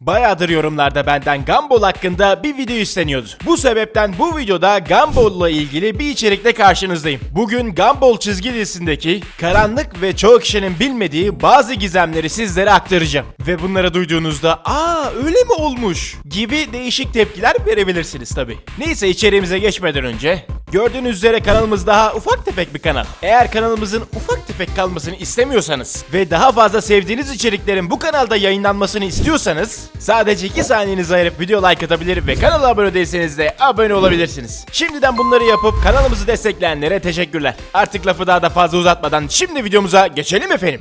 Bayağıdır yorumlarda benden Gumball hakkında bir video isteniyordu. Bu sebepten bu videoda Gumball'la ilgili bir içerikle karşınızdayım. Bugün Gumball çizgi dizisindeki karanlık ve çoğu kişinin bilmediği bazı gizemleri sizlere aktaracağım. Ve bunları duyduğunuzda aa öyle mi olmuş gibi değişik tepkiler verebilirsiniz tabi. Neyse içeriğimize geçmeden önce Gördüğünüz üzere kanalımız daha ufak tefek bir kanal. Eğer kanalımızın ufak tefek kalmasını istemiyorsanız ve daha fazla sevdiğiniz içeriklerin bu kanalda yayınlanmasını istiyorsanız sadece 2 saniyenizi ayırıp video like atabilir ve kanala abone değilseniz de abone olabilirsiniz. Şimdiden bunları yapıp kanalımızı destekleyenlere teşekkürler. Artık lafı daha da fazla uzatmadan şimdi videomuza geçelim efendim.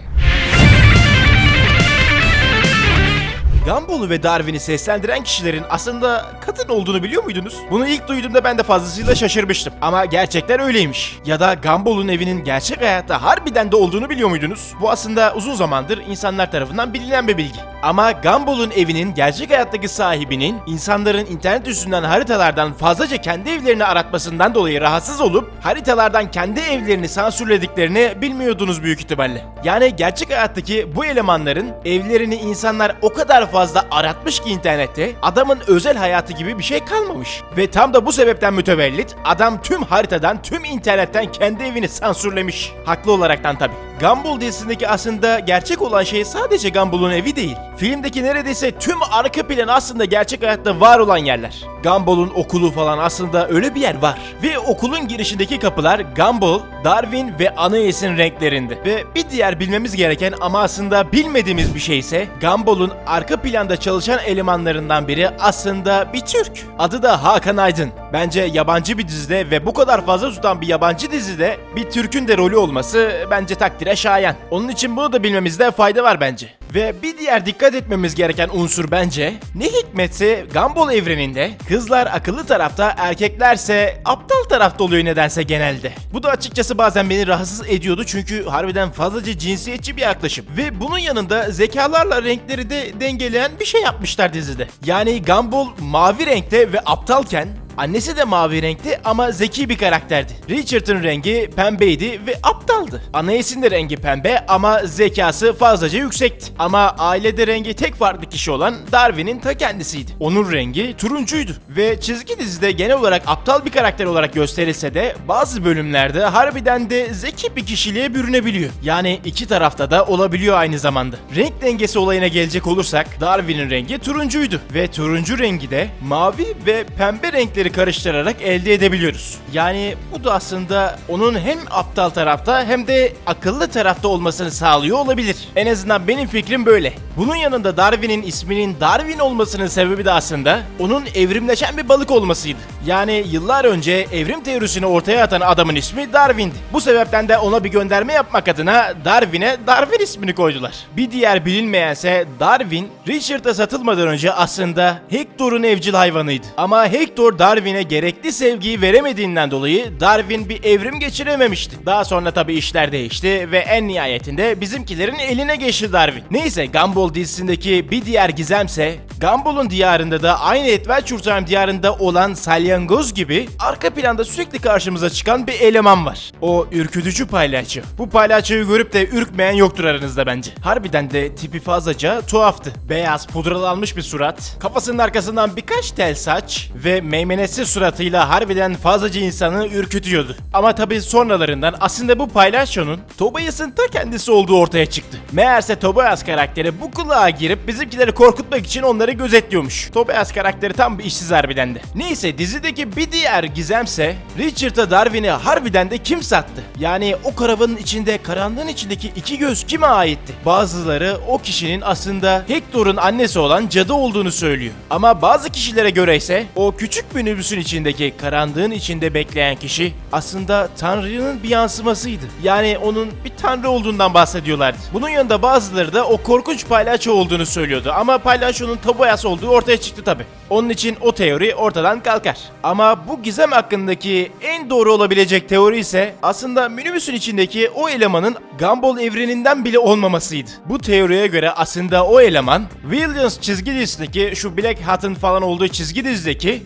Gumball'u ve Darwin'i seslendiren kişilerin aslında kadın olduğunu biliyor muydunuz? Bunu ilk duyduğumda ben de fazlasıyla şaşırmıştım. Ama gerçekten öyleymiş. Ya da Gumball'un evinin gerçek hayatta harbiden de olduğunu biliyor muydunuz? Bu aslında uzun zamandır insanlar tarafından bilinen bir bilgi. Ama Gumball'un evinin gerçek hayattaki sahibinin insanların internet üstünden haritalardan fazlaca kendi evlerini aratmasından dolayı rahatsız olup haritalardan kendi evlerini sansürlediklerini bilmiyordunuz büyük ihtimalle. Yani gerçek hayattaki bu elemanların evlerini insanlar o kadar fazla aratmış ki internette adamın özel hayatı gibi bir şey kalmamış. Ve tam da bu sebepten mütevellit adam tüm haritadan tüm internetten kendi evini sansürlemiş. Haklı olaraktan tabi. Gumball dizisindeki aslında gerçek olan şey sadece Gumball'un evi değil. Filmdeki neredeyse tüm arka plan aslında gerçek hayatta var olan yerler. Gumball'un okulu falan aslında öyle bir yer var. Ve okulun girişindeki kapılar Gumball, Darwin ve Anais'in renklerinde. Ve bir diğer bilmemiz gereken ama aslında bilmediğimiz bir şey ise Gumball'un arka planda çalışan elemanlarından biri aslında bir Türk. Adı da Hakan Aydın. Bence yabancı bir dizide ve bu kadar fazla tutan bir yabancı dizide bir Türk'ün de rolü olması bence takdire şayan. Onun için bunu da bilmemizde fayda var bence. Ve bir diğer dikkat etmemiz gereken unsur bence ne hikmetse Gumball evreninde kızlar akıllı tarafta erkeklerse aptal tarafta oluyor nedense genelde. Bu da açıkçası bazen beni rahatsız ediyordu çünkü harbiden fazlaca cinsiyetçi bir yaklaşım. Ve bunun yanında zekalarla renkleri de dengeleyen bir şey yapmışlar dizide. Yani Gumball mavi renkte ve aptalken Annesi de mavi renkti ama zeki bir karakterdi. Richard'ın rengi pembeydi ve aptaldı. Anais'in de rengi pembe ama zekası fazlaca yüksekti. Ama ailede rengi tek farklı kişi olan Darwin'in ta kendisiydi. Onun rengi turuncuydu. Ve çizgi dizide genel olarak aptal bir karakter olarak gösterilse de bazı bölümlerde harbiden de zeki bir kişiliğe bürünebiliyor. Yani iki tarafta da olabiliyor aynı zamanda. Renk dengesi olayına gelecek olursak Darwin'in rengi turuncuydu. Ve turuncu rengi de mavi ve pembe renkleri karıştırarak elde edebiliyoruz. Yani bu da aslında onun hem aptal tarafta hem de akıllı tarafta olmasını sağlıyor olabilir. En azından benim fikrim böyle. Bunun yanında Darwin'in isminin Darwin olmasının sebebi de aslında onun evrimleşen bir balık olmasıydı. Yani yıllar önce evrim teorisini ortaya atan adamın ismi Darwin'di. Bu sebepten de ona bir gönderme yapmak adına Darwin'e Darwin ismini koydular. Bir diğer bilinmeyense Darwin, Richard'a satılmadan önce aslında Hector'un evcil hayvanıydı. Ama Hector Darwin'e gerekli sevgiyi veremediğinden dolayı Darwin bir evrim geçirememişti. Daha sonra tabi işler değişti ve en nihayetinde bizimkilerin eline geçti Darwin. Neyse Gumball dizisindeki bir diğer gizemse Gumball'un diyarında da aynı Adventure Time diyarında olan salyangoz gibi arka planda sürekli karşımıza çıkan bir eleman var. O ürkütücü palyaço. Bu palyaçoyu görüp de ürkmeyen yoktur aranızda bence. Harbiden de tipi fazlaca tuhaftı. Beyaz pudralanmış bir surat, kafasının arkasından birkaç tel saç ve meymenetsiz suratıyla harbiden fazlaca insanı ürkütüyordu. Ama tabi sonralarından aslında bu palyaçonun Tobias'ın ta kendisi olduğu ortaya çıktı. Meğerse Tobias karakteri bu kulağa girip bizimkileri korkutmak için onları gözetliyormuş. Tobias karakteri tam bir işsiz harbiden de. Neyse dizideki bir diğer gizemse Richard'a Darwin'i harbiden de kim sattı? Yani o karavanın içinde karanlığın içindeki iki göz kime aitti? Bazıları o kişinin aslında Hector'un annesi olan cadı olduğunu söylüyor. Ama bazı kişilere göre ise o küçük minibüsün içindeki karanlığın içinde bekleyen kişi aslında Tanrı'nın bir yansımasıydı. Yani onun bir tanrı olduğundan bahsediyorlardı. Bunun yanında bazıları da o korkunç palyaço olduğunu söylüyordu. Ama palyaçonun Tobias olduğu ortaya çıktı tabi. Onun için o teori ortadan kalkar. Ama bu gizem hakkındaki en doğru olabilecek teori ise aslında minibüsün içindeki o elemanın Gumball evreninden bile olmamasıydı. Bu teoriye göre aslında o eleman Williams çizgi dizisindeki şu Black Hat'ın falan olduğu çizgi dizideki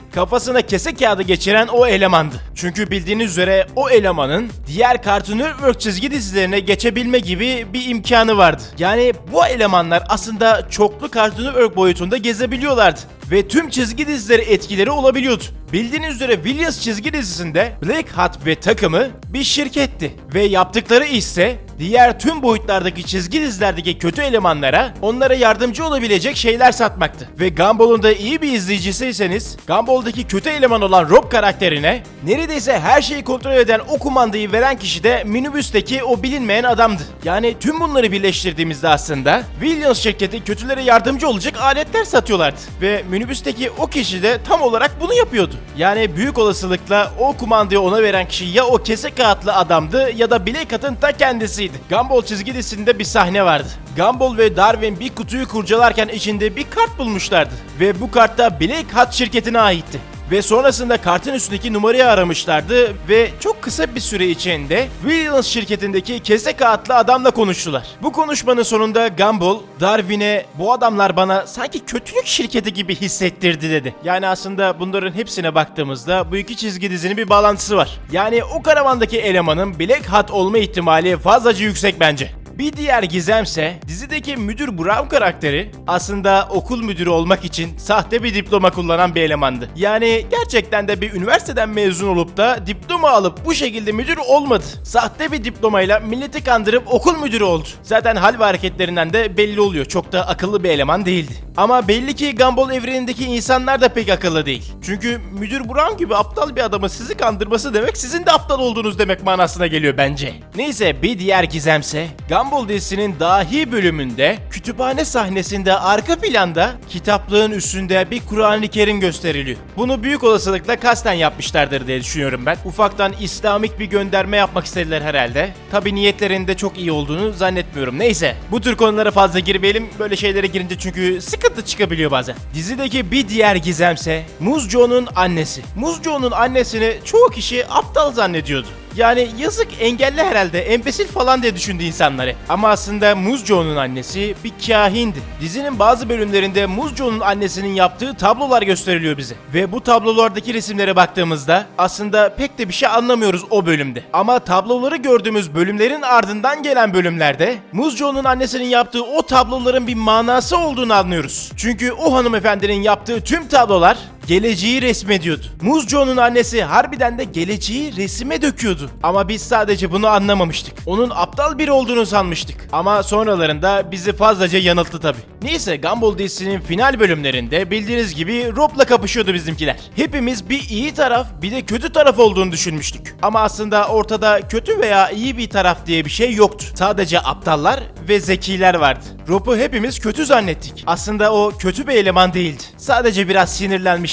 kafasına kese kağıdı geçiren o elemandı. Çünkü bildiğiniz üzere o elemanın diğer Cartoon Network çizgi dizilerine geçebilme gibi bir imkanı vardı. Yani bu elemanlar aslında çoklu Cartoon Network boyutunda gezebiliyorlardı ve tüm çizgi dizileri etkileri olabiliyordu. Bildiğiniz üzere Williams çizgi dizisinde Black Hat ve takımı bir şirketti ve yaptıkları ise diğer tüm boyutlardaki çizgi dizilerdeki kötü elemanlara onlara yardımcı olabilecek şeyler satmaktı. Ve Gumball'un da iyi bir izleyicisiyseniz Gumball'daki kötü eleman olan Rob karakterine neredeyse her şeyi kontrol eden o kumandayı veren kişi de minibüsteki o bilinmeyen adamdı. Yani tüm bunları birleştirdiğimizde aslında Williams şirketi kötülere yardımcı olacak aletler satıyorlardı. Ve minibüsteki o kişi de tam olarak bunu yapıyordu. Yani büyük olasılıkla o kumandayı ona veren kişi ya o kese kağıtlı adamdı ya da Black Hat'ın ta kendisiydi. Gumball çizgi dizisinde bir sahne vardı. Gumball ve Darwin bir kutuyu kurcalarken içinde bir kart bulmuşlardı. Ve bu kartta Black Hat şirketine aitti. Ve sonrasında kartın üstündeki numarayı aramışlardı ve çok kısa bir süre içinde Williams şirketindeki kese kağıtlı adamla konuştular. Bu konuşmanın sonunda Gumball, Darwin'e bu adamlar bana sanki kötülük şirketi gibi hissettirdi dedi. Yani aslında bunların hepsine baktığımızda bu iki çizgi dizinin bir bağlantısı var. Yani o karavandaki elemanın Black Hat olma ihtimali fazlaca yüksek bence. Bir diğer gizemse dizideki müdür Brown karakteri aslında okul müdürü olmak için sahte bir diploma kullanan bir elemandı. Yani gerçekten de bir üniversiteden mezun olup da diploma alıp bu şekilde müdür olmadı. Sahte bir diplomayla milleti kandırıp okul müdürü oldu. Zaten hal ve hareketlerinden de belli oluyor. Çok da akıllı bir eleman değildi. Ama belli ki Gumball evrenindeki insanlar da pek akıllı değil. Çünkü müdür Brown gibi aptal bir adamın sizi kandırması demek sizin de aptal olduğunuz demek manasına geliyor bence. Neyse bir diğer gizemse Gumball dizisinin dahi bölümünde kütüphane sahnesinde arka planda kitaplığın üstünde bir Kur'an-ı Kerim gösteriliyor. Bunu büyük olasılıkla kasten yapmışlardır diye düşünüyorum ben. Ufaktan İslamik bir gönderme yapmak istediler herhalde. Tabi niyetlerinde çok iyi olduğunu zannetmiyorum. Neyse bu tür konulara fazla girmeyelim. Böyle şeylere girince çünkü sıkıntı çıkabiliyor bazen. Dizideki bir diğer gizemse Muzco'nun annesi. Muzco'nun annesini çoğu kişi aptal zannediyordu. Yani yazık engelli herhalde, embesil falan diye düşündü insanları. Ama aslında Muzco'nun annesi bir kahindi. Dizinin bazı bölümlerinde Muzco'nun annesinin yaptığı tablolar gösteriliyor bize. Ve bu tablolardaki resimlere baktığımızda aslında pek de bir şey anlamıyoruz o bölümde. Ama tabloları gördüğümüz bölümlerin ardından gelen bölümlerde Muzco'nun annesinin yaptığı o tabloların bir manası olduğunu anlıyoruz. Çünkü o hanımefendinin yaptığı tüm tablolar geleceği resmediyordu. Muzco'nun annesi harbiden de geleceği resime döküyordu. Ama biz sadece bunu anlamamıştık. Onun aptal biri olduğunu sanmıştık. Ama sonralarında bizi fazlaca yanılttı tabi. Neyse Gumball dizisinin final bölümlerinde bildiğiniz gibi Rob'la kapışıyordu bizimkiler. Hepimiz bir iyi taraf bir de kötü taraf olduğunu düşünmüştük. Ama aslında ortada kötü veya iyi bir taraf diye bir şey yoktu. Sadece aptallar ve zekiler vardı. Rob'u hepimiz kötü zannettik. Aslında o kötü bir eleman değildi. Sadece biraz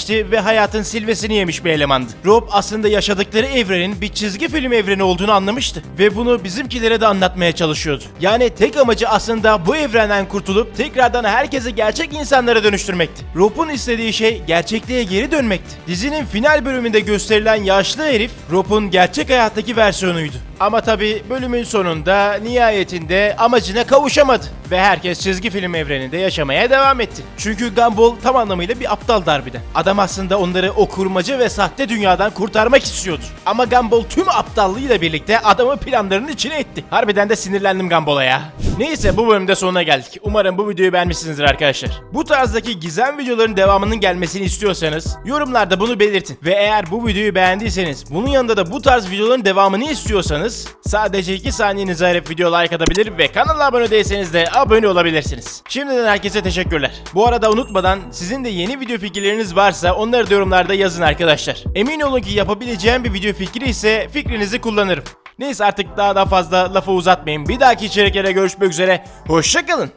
sinirlenmişti ve hayatın silvesini yemiş bir elemandı. Rob aslında yaşadıkları evrenin bir çizgi film evreni olduğunu anlamıştı ve bunu bizimkilere de anlatmaya çalışıyordu. Yani tek amacı aslında bu evrenden kurtulup tekrardan herkesi gerçek insanlara dönüştürmekti. Rob'un istediği şey gerçekliğe geri dönmekti. Dizinin final bölümünde gösterilen yaşlı herif Rob'un gerçek hayattaki versiyonuydu. Ama tabi bölümün sonunda nihayetinde amacına kavuşamadı ve herkes çizgi film evreninde yaşamaya devam etti. Çünkü Gumball tam anlamıyla bir aptal harbiden. Adam aslında onları o kurmaca ve sahte dünyadan kurtarmak istiyordu. Ama Gumball tüm aptallığıyla birlikte adamı planlarının içine etti. Harbiden de sinirlendim Gumball'a ya. Neyse bu bölümde sonuna geldik. Umarım bu videoyu beğenmişsinizdir arkadaşlar. Bu tarzdaki gizem videoların devamının gelmesini istiyorsanız yorumlarda bunu belirtin. Ve eğer bu videoyu beğendiyseniz bunun yanında da bu tarz videoların devamını istiyorsanız sadece 2 saniyenizi ayırıp video like atabilir ve kanala abone değilseniz de abone olabilirsiniz. Şimdiden herkese teşekkürler. Bu arada unutmadan sizin de yeni video fikirleriniz varsa onları da yorumlarda yazın arkadaşlar. Emin olun ki yapabileceğim bir video fikri ise fikrinizi kullanırım. Neyse artık daha da fazla lafı uzatmayın. Bir dahaki içeriklere görüşmek üzere. Hoşçakalın.